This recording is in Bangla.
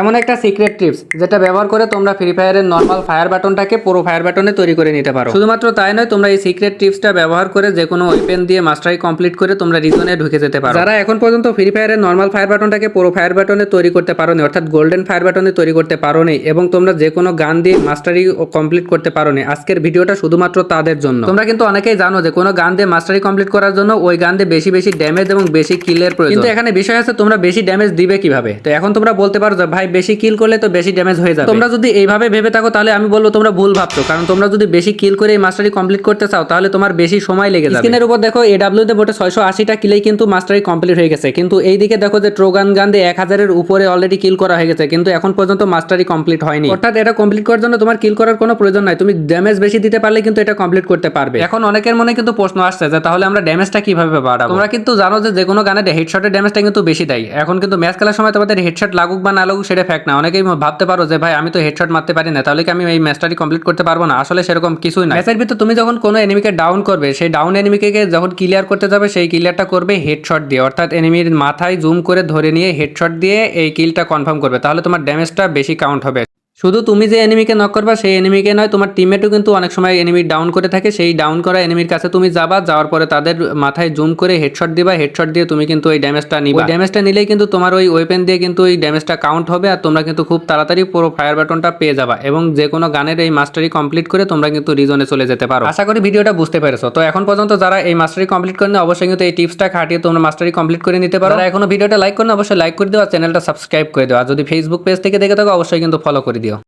এমন একটা সিক্রেট টিপস যেটা ব্যবহার করে তোমরা ফ্রি ফায়ারের নর্মাল ফায়ার বাটনটাকে পুরো ফায়ার বাটনে তৈরি করে নিতে পারো। শুধুমাত্র তাই নয়, তোমরা এই সিক্রেট টিপসটা ব্যবহার করে যে কোনো ওয়েপেন দিয়ে মাস্টারি কমপ্লিট করে তোমরা রিজনে ঢুকে যেতে পারো। যারা এখন পর্যন্ত ফ্রি ফায়ারের নর্মাল ফায়ার বাটনটাকে পুরো ফায়ার বাটনে তৈরি করতে পারোনি, অর্থাৎ গোল্ডেন ফায়ার বাটনে তৈরি করতে পারোনি এবং তোমরা যে কোনো গান দিয়ে মাস্টারি কমপ্লিট করতে পারোনি, আজকের ভিডিওটা শুধুমাত্র তাদের জন্য। তোমরা কিন্তু অনেকেই জানো যে কোনো গান দিয়ে মাস্টারি কমপ্লিট করার জন্য ওই গান দিয়ে বেশি বেশি ড্যামেজ এবং বেশি কিলের প্রয়োজন। কিন্তু এখানে বিষয় আছে তোমরা বেশি ড্যামেজ দিবে কীভাবে? তো এখন তোমরা বলতে পারো যে, ভাই বেশি কিল করলে তো বেশি ড্যামেজ হয়ে যাবে। তোমরা যদি এইভাবে ভেবে থাকো তাহলে আমি বলব তোমরা ভুল ভাবছ। কারণ তোমরা যদি বেশি কিল করে এই মাস্টারি কমপ্লিট করতে চাও তাহলে তোমার বেশি সময় লেগে যাবে। স্ক্রিনের উপর দেখো এডাব্লিউ তে বোটে ছয়শো আশিটা কিলেই কিন্তু মাস্টারি কমপ্লিট হয়ে গেছে। কিন্তু এই দিকে দেখো যে ট্রোগান গান দিয়ে এক হাজারের উপরে অলরেডি কিল করা হয়ে গেছে। কিন্তু এখন পর্যন্ত মাস্টারি কমপ্লিট হয়নি। অর্থাৎ এটা কমপ্লিট করার জন্য তোমার কিল করার কোনো প্রয়োজন নাই। তুমি ড্যামেজ বেশি দিতে পারলে কিন্তু এটা কমপ্লিট করতে পারবে। এখন অনেকের মনে কিন্তু প্রশ্ন আসছে যে তাহলে আমরা ড্যামেজটা কীভাবে বাড়াবো? তোমরা কিন্তু জানো যে যে কোনো গানে হেডশটের ড্যামেজটা কিন্তু বেশি দেয়। এখন কিন্তু ম্যাচ খেলার সময় তোমাদের হেডশট লাগুক বা না লাগুক সেটা ফ্যাক্ট না। অনেকেই ভাবতে পারো যে, ভাই, আমি তো হেডশট মারতে পারি না, তাহলে কি আমি এই ম্যাচটারি কমপ্লিট করতে পারব না? আসলে সেরকম কিছুই না। ম্যাচের ভিতরে তুমি যখন কোনো এনিমিকে ডাউন করবে, সেই ডাউন এনিমিকে যখন ক্লিয়ার করতে যাবে, সেই ক্লিয়ারটা করবে হেডশট দিয়ে। অর্থাৎ এনিমির মাথায় জুম করে ধরে নিয়ে হেডশট দিয়ে এই কিলটা কনফার্ম করবে। তাহলে তোমার ড্যামেজটা বেশি কাউন্ট হবে। শুধু তুমি যে এনিমিকে নক করবা সেই এনিমিকে নয় তোমার টিমমেটও কিন্তু অনেক সময় এনিমি ডাউন করে থাকে। সেই ডাউন করা এনিমির কাছে তুমি যাবা যাওয়ার পরে তাদের মাথায় জুম করে হেডশট দিবা হেডশট দিয়ে তুমি কিন্তু ওই ড্যামেজটা নিবা। ড্যামেজটা নিলেই কিন্তু তোমার ওই ওয়েপেন দিয়ে কিন্তু ওই ড্যামেজটা কাউন্ট হবে আর তোমরা কিন্তু খুব তাড়াতাড়ি পুরো ফায়ার বাটনটা পেয়ে যাবা এবং যে কোনো গানের এই মাস্টারি কমপ্লিট করে তোমরা কিন্তু রিজনে চলে যেতে পারো। আশা করি ভিডিওটা বুঝতে পেরেছ। তো এখন পর্যন্ত যারা এই মাস্টারি কমপ্লিট করেন অবশ্যই কিন্তু এই টিপসটা খাটিয়ে তোমরা মাস্টারি কমপ্লিট করে নিতে পারো। আর এখনও ভিডিওটা লাইক করেন অবশ্যই লাইক করে দিও আর চ্যানেলটা সাবস্ক্রাইব করে দিও। আর যদি ফেসবুক পেজ থেকে দেখে থাকো অবশ্যই কিন্তু ফলো করে দিও।